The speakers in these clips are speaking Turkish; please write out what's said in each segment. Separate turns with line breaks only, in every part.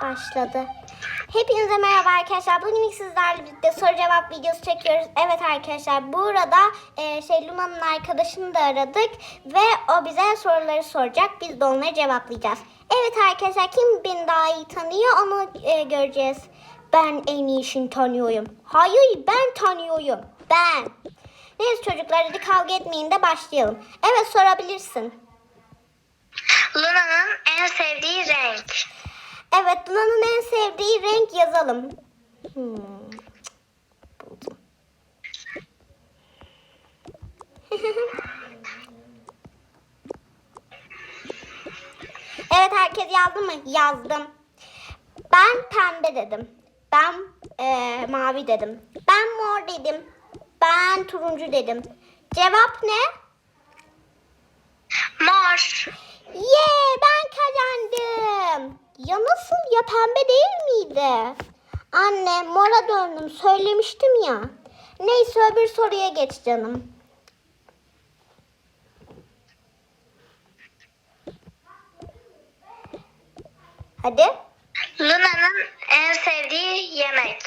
Başladı. Hepinize merhaba arkadaşlar. Bugün sizlerle birlikte soru cevap videosu çekiyoruz. Evet arkadaşlar burada e, şey Luna'nın arkadaşını da aradık ve o bize soruları soracak. Biz de onları cevaplayacağız. Evet arkadaşlar kim beni daha iyi tanıyor onu e, göreceğiz. Ben en iyisini tanıyorum. Hayır ben tanıyorum. Ben. Neyse çocuklar hadi kavga etmeyin de başlayalım. Evet sorabilirsin.
Luna'nın en sevdiği renk.
Evet, Luna'nın en sevdiği renk yazalım. Hmm. Buldum. evet, herkes yazdı mı? Yazdım. Ben pembe dedim. Ben eee, mavi dedim. Ben mor dedim. Ben turuncu dedim. Cevap ne?
Mor.
Ya nasıl ya pembe değil miydi? Anne mora döndüm söylemiştim ya. Neyse öbür soruya geç canım. Hadi.
Luna'nın en sevdiği yemek.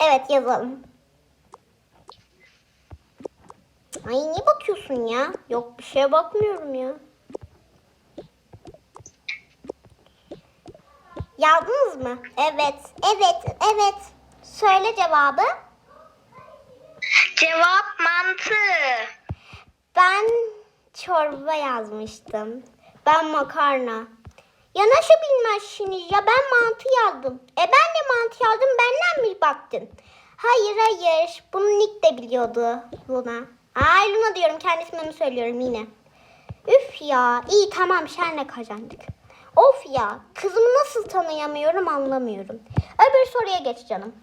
Evet yazalım. Ay niye bakıyorsun ya? Yok bir şeye bakmıyorum ya. Yazdınız mı? Evet, evet, evet. Söyle cevabı.
Cevap mantı.
Ben çorba yazmıştım. Ben makarna. Ya nasıl bilmezsiniz ya ben mantı yazdım. E ben de mantı yazdım benden mi baktın? Hayır hayır bunu Nick de biliyordu Luna. Ay Luna diyorum kendi ismimi söylüyorum yine. Üf ya iyi tamam senle kazandık. Of ya kızımı nasıl tanıyamıyorum anlamıyorum. Öbür soruya geç canım.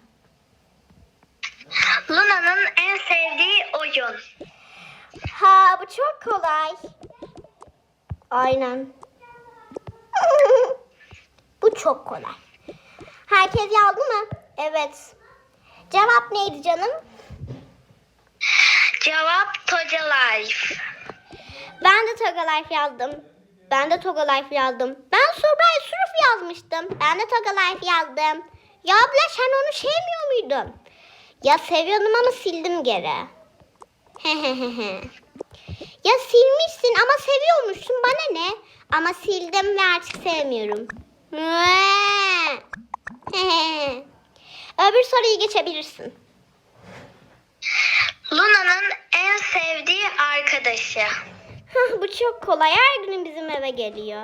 Luna'nın en sevdiği oyun.
Ha bu çok kolay. Aynen. bu çok kolay. Herkes yazdı mı? Evet. Cevap neydi canım?
Cevap Toca Life.
Ben de Toga Life yazdım. Ben de Toga Life yazdım. Ben Surprise Surf yazmıştım. Ben de Toga Life yazdım. Ya abla sen onu sevmiyor muydun? Ya seviyordum ama sildim geri. Ya silmişsin ama seviyormuşsun bana ne? Ama sildim ve artık sevmiyorum. Öbür soruyu geçebilirsin.
Luna'nın en sevdiği arkadaşı.
Hah, bu çok kolay. Her gün bizim eve geliyor.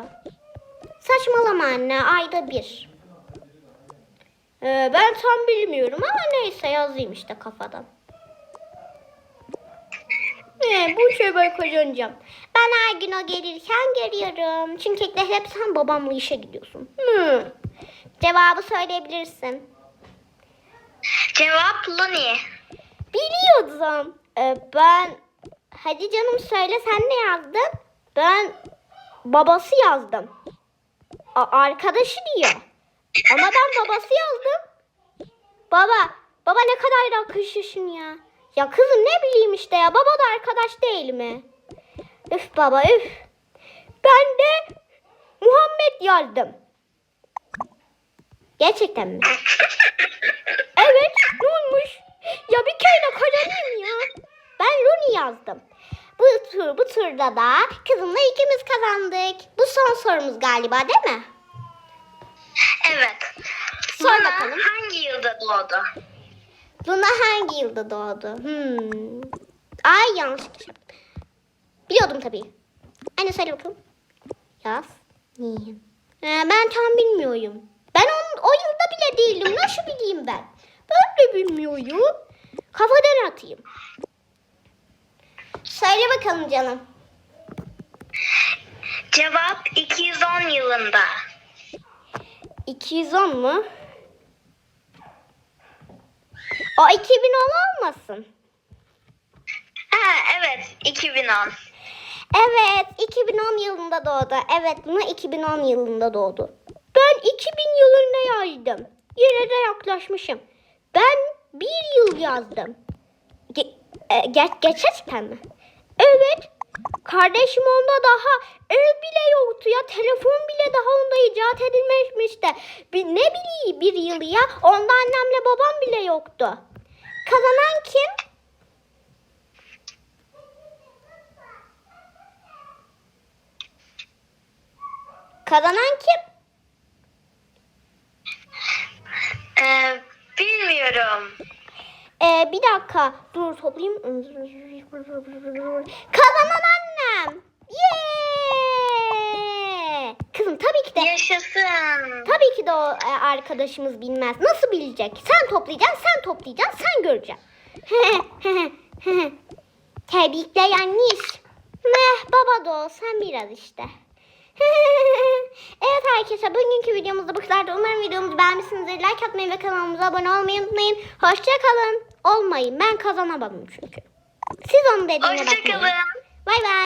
Saçmalama anne. Ayda bir. Ee, ben tam bilmiyorum ama neyse yazayım işte kafadan. Ee, bu işe ben kazanacağım. Ben her gün o gelirken geliyorum. Çünkü hep sen babamla işe gidiyorsun. Hmm. Cevabı söyleyebilirsin.
Cevap Luni.
Biliyordum. Ee, ben hadi canım söyle sen ne yazdın? Ben babası yazdım. A- arkadaşı diyor. Ama ben babası yazdım. Baba, baba ne kadar da akışışın ya. Ya kızım ne bileyim işte ya. Baba da arkadaş değil mi? Üf baba üf. Ben de Muhammed yazdım. Gerçekten mi? Evet, ne olmuş? Ya bir kere de kazanayım ya. Ben Rooney yazdım. Bu tur, bu turda da kızımla ikimiz kazandık. Bu son sorumuz galiba değil mi?
Evet.
Sor
Luna
bakalım.
hangi yılda doğdu?
Luna hangi yılda doğdu? Hmm. Ay yanlış. Biliyordum tabii. Anne söyle bakalım. Yaz. Niye? Ee, ben tam bilmiyorum. Ben onun, o yılda bile değilim. Nasıl bileyim ben? Ben de bilmiyorum. Kafadan atayım. Söyle bakalım canım.
Cevap 210 yılında.
210 mu? O 2010 olmasın.
Ha evet 2010.
Evet, 2010 yılında doğdu. Evet, Luna 2010 yılında doğdu. Ben 2000 yılında yazdım. Yine de yaklaşmışım. Ben bir yıl yazdım. Ge- e, ge- gerçekten mi? Evet, Kardeşim onda daha ev bile yoktu ya. Telefon bile daha onda icat edilmemişti. Bir, ne bileyim bir yıl ya. Onda annemle babam bile yoktu. Kazanan kim? Kazanan kim?
Ee, bilmiyorum.
Ee, bir dakika. Dur toplayayım. Kazanan annem. Yeah! Kızım tabii ki de
Yaşasın.
tabii ki de o e, arkadaşımız bilmez. Nasıl bilecek? Sen toplayacaksın, sen toplayacaksın, sen göreceksin. Tebrikler yanlış. Meh baba da ol, sen biraz işte. evet arkadaşlar bugünkü videomuzda bu kadardı. Umarım videomuzu beğenmişsinizdir. Like atmayı ve kanalımıza abone olmayı unutmayın. Hoşçakalın. Olmayın. Ben kazanamadım çünkü. Siz onun dediğine bakmayın.
Hoşçakalın.
Bay bay.